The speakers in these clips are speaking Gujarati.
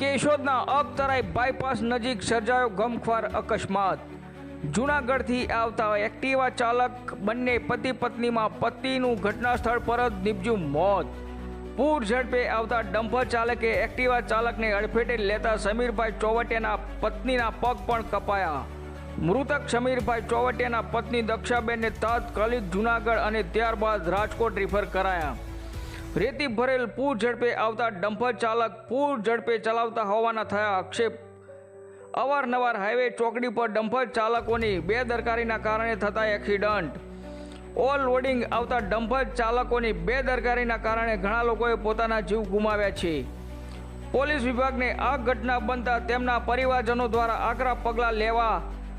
કેશોદના અબતરાઈ બાયપાસ નજીક સર્જાયો ગમખ્વાર અકસ્માત. જૂનાગઢથી આવતા એક્ટિવા ચાલક બંને પતિ પત્નીમાં પતિનું ઘટના સ્થળ પર જ નીપજ્યું મોત. પૂર ઝડપે આવતા ડમ્પર ચાલકે એક્ટિવા ચાલકને અડફેટે લેતા સમીરભાઈ ચોવટિયાના પત્નીના પગ પણ કપાયા. મૃતક સમીરભાઈ ચોવટિયાના પત્ની દક્ષાબેનને તાત્કાલિક જૂનાગઢ અને ત્યારબાદ રાજકોટ રિફર કરાયા. રેતી ભરેલ પૂર ઝડપે આવતા ડમ્પર ચાલક પૂર ઝડપે ચલાવતા હોવાના થયા આક્ષેપ. અવારનવાર હાઈવે ચોકડી પર ડમ્પર ચાલકોની બેદરકારીના કારણે થતા એક્સિડન્ટ. ઓલ લોડિંગ આવતા ડમ્પર ચાલકોની બેદરકારીના કારણે ઘણા લોકોએ પોતાના જીવ ગુમાવ્યા છે. પોલીસ વિભાગને આ ઘટના બનતા તેમના પરિવારજનો દ્વારા આકરા પગલાં લેવા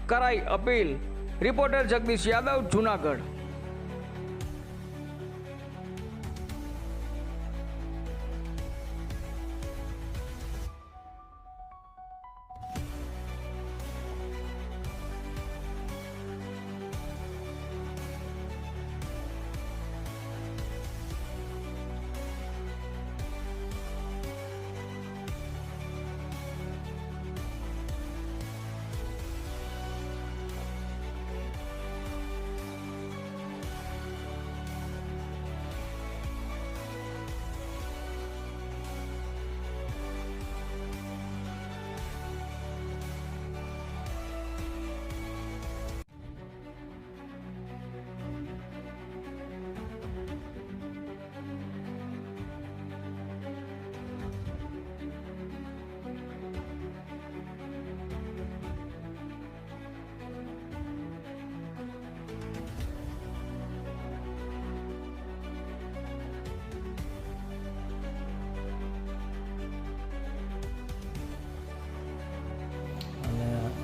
કરાઈ અપીલ. રિપોર્ટર જગદીશ યાદવ, જૂનાગઢ.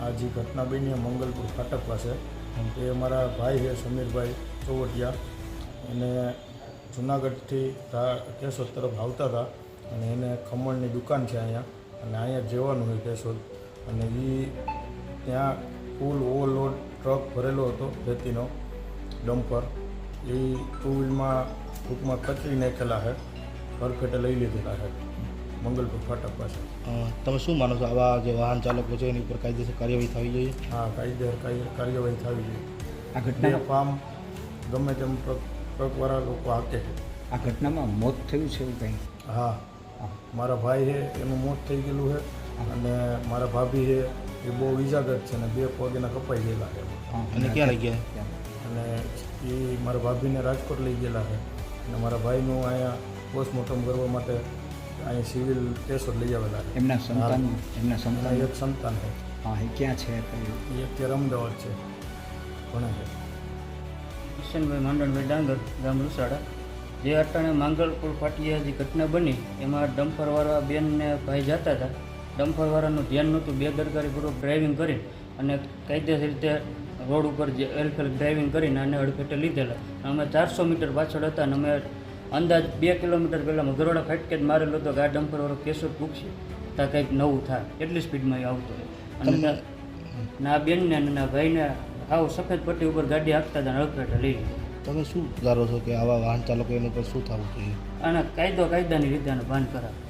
આ જે ઘટના બની મંગલપુર ફાટક પાસે એ અમારા ભાઈ છે સમીરભાઈ ચોવટિયા. એને જુનાગઢથી કેશોદ તરફ આવતા હતા અને એને ખમણની દુકાન છે અહીંયા. અને અહીંયા જવાનું હોય કેશોદ. અને એ ત્યાં ફૂલ ઓવરલોડ ટ્રક ભરેલો હતો રેતીનો ડમ્પર. એ ટુ વ્હીલમાં ટૂંકમાં કચરી નાખેલા છે. પરફેટે લઈ લીધેલા છે. મંગલપુર ફાટક પાસે. તમે શું માનો છો? આવા જે વાહન ચાલકો છે એની ઉપર કાયદેસર કાર્યવાહી થવી જોઈએ? હા કાયદેસર કાર્યવાહી થવી જોઈએ. આ ઘટના ફાર્મ ગમે તેમ ટ્રક ટ્રકવાળા લોકો હાકે છે. આ ઘટનામાં મોત થયું છે એવું કંઈ? હા. મારા ભાઈ છે એનું મોત થઈ ગયેલું છે. અને મારા ભાભી છે એ બહુ ઇજાગ્રસ્ત છે અને બે પગ એના કપાઈ ગયેલા છે. અને ક્યાં લઈ ગયા? અને એ મારા ભાભીને રાજકોટ લઈ ગયેલા છે. અને મારા ભાઈનું અહીંયા પોસ્ટમોર્ટમ કરવા માટે અહીંયા સિવિલ કેસો લઈ આવેલા એમના સંતાન એમના સંતાન. એક સંતાન છે. હા એ ક્યાં છે? એ અત્યારે અમદાવાદ છે. ભણે છે. કિશનભાઈ માંડણભાઈ ડાંગર ગામ લુસાડા જે અટાણે માંગલપુર ફાટિયા જે ઘટના બની એમાં ડમ્પરવાળા બેનને ભાઈ જતા હતા. ડમ્પરવાળાનું ધ્યાન નહોતું બેદરકારીપૂર્વક ડ્રાઇવિંગ કરી અને કાયદેસર રીતે રોડ ઉપર જે એલફેલ ડ્રાઇવિંગ કરીને અને અડફેટે લીધેલા. અમે ચારસો મીટર પાછળ હતા અને અમે અંદાજ બે કિલોમીટર પહેલાં ગરોડા ફટકે જ મારેલો તો ગાડ ડમ્પરવાળો કેસો પૂછશે ત્યાં કંઈક નવું થાય. એટલી સ્પીડમાં એ આવતો અને ના બેનને અને ના ભાઈને આવો સફેદ પટ્ટી ઉપર ગાડી હાંકતા હતા અડફેટે લઈ તમે શું ધારો છો કે આવા વાહન ચાલકો એના પર શું થવું જોઈએ? અને કાયદો કાયદાની રીતે ભાન કરાવે.